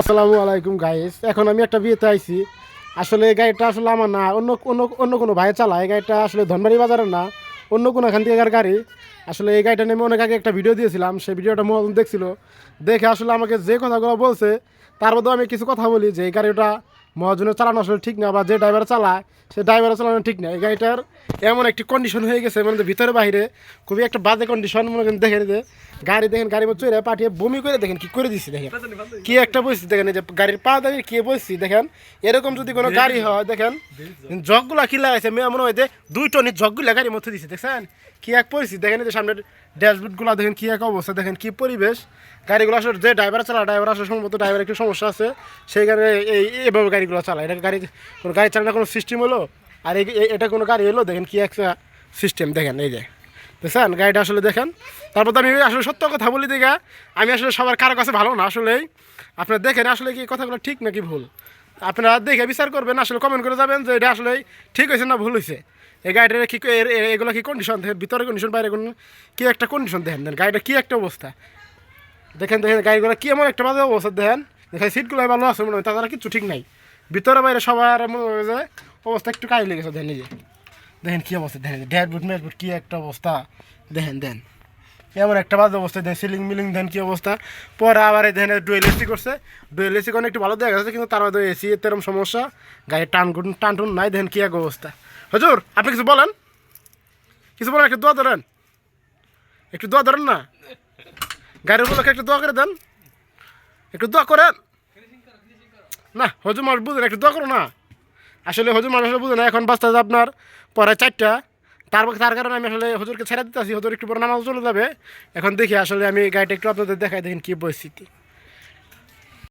আসসালামু আলাইকুম গাইস এখন আমি একটা বিয়েতে আইছি। আসলে এই গাড়িটা আসলে আমার না, অন্য অন্য কোনো ভাই চালায়। এই গাড়িটা আসলে ধনবাড়ি বাজারের না, অন্য কোনো এখান থেকে গাড়ি। আসলে এই গাড়িটা নিয়ে অনেক আগে একটা ভিডিও দিয়েছিলাম, সেই ভিডিওটা মহাজন দেখছিল। দেখে আসলে আমাকে যে কথাগুলো বলছে, তার মধ্যেও আমি কিছু কথা বলি যে এই গাড়িটা মহাজনের চালানো আসলে ঠিক না, বা যে ড্রাইভার চালায়, সে ড্রাইভার চালানো ঠিক না। এই গাড়িটার এমন একটি কন্ডিশন হয়ে গেছে মানে ভিতরে বাইরে খুবই একটা বাজে কন্ডিশন মনে করেন দেখেন যে, গাড়ি দেখেন গাড়ি চড়ে পাঠিয়ে বমি করে দেখেন কি করে দিচ্ছি দেখেন। কি একটা পরিস্থিতি দেখেন যে গাড়ির পা দাঁড়িয়ে কি পরিস্থিতি দেখেন। এরকম যদি কোনো গাড়ি হয়, দেখেন, জগগুলা কি লাগাইছে মেয়ে মনে হয় যে দুই টনের জগগুলা গাড়ির মধ্যে দিচ্ছে দেখছেন? কি এক পরিস্থিতি, দেখেন যে সামনের ড্যাশবোর্ডগুলো, দেখেন কি এক অবস্থা, দেখেন কি পরিবেশ। গাড়িগুলো আসলে যে ড্রাইভার চালা ড্রাইভার আসলে সম্ভবত ড্রাইভার একটু সমস্যা আছে, সেই কারণে এই এভাবে গাড়িগুলো চালায়। এটা গাড়ি কোনো গাড়ি চালানোর কোনো সিস্টেম হলো? আর এটা কোনো গাড়ি এলো দেখেন কি একটা সিস্টেম দেখেন, এই যে। বুঝছেন গাড়িটা আসলে দেখেন। তারপর তো আমি আসলে সত্য কথা বলি দেখা আমি আসলে সবার কারও কাছে ভালো না আসলেই। আপনারা দেখেন আসলে কি কথাগুলো ঠিক নাকি ভুল? আপনারা দেখে বিচার করবেন, আসলে কমেন্ট করে যাবেন যে এটা আসলে ঠিক হয়েছে না ভুল হয়েছে। এই গাড়িটার কি এগুলো কি কন্ডিশন দেখেন, ভিতরে কন্ডিশন বাইরে কোন কি একটা কন্ডিশন দেখেন দেন গাড়িটা কি একটা অবস্থা? দেখেন দেখেন, গাড়িগুলো কি এমন একটা বাজে অবস্থা? দেখেন দেখেন সিটগুলো ভালো আছে মনে হয়, তাছাড়া কিছু ঠিক নাই। ভিতরে বাইরে সবার অবস্থা একটু কাই লেগেছে, দেখেন নিজে দেখেন কী অবস্থা, দেখেন ড্যাশবোর্ড ম্যাশবোর্ড কী একটা অবস্থা। দেখেন, দেন। এমন একটা বাজে অবস্থা দেন সিলিং মিলিং দেন কী অবস্থা। পরে আবার এই দেখেন ডুয়েল এসি করছে। ডুয়েল এসি কোনো একটু ভালো দেখা যাচ্ছে, কিন্তু তার মধ্যে এসি এরকম সমস্যা। গাড়ির টান টান টুন নাই, দেখেন কী এক অবস্থা। হজুর, আপনি কিছু বলেন? কিছু বলেন, একটু দোয়া ধরেন। একটু দোয়া ধরেন না? গাড়ির উপলক্ষে একটু দোয়া করে দেন। একটু দোয়া করেন। না হজুর বুঝে না একটু দোয়া করো না। আসলে হজুর মানুষ আসলে বুঝে না, এখন বাস্তা আপনার পরে চারটা। তার তার কারণে আমি আসলে হজুরকে ছেড়ে দিতেছি, হজুর একটু পরে নামাজ চলে যাবে। এখন দেখি আসলে আমি গাড়িটা একটু আপনাদের দেখাই দেখেন কী পরিস্থিতি।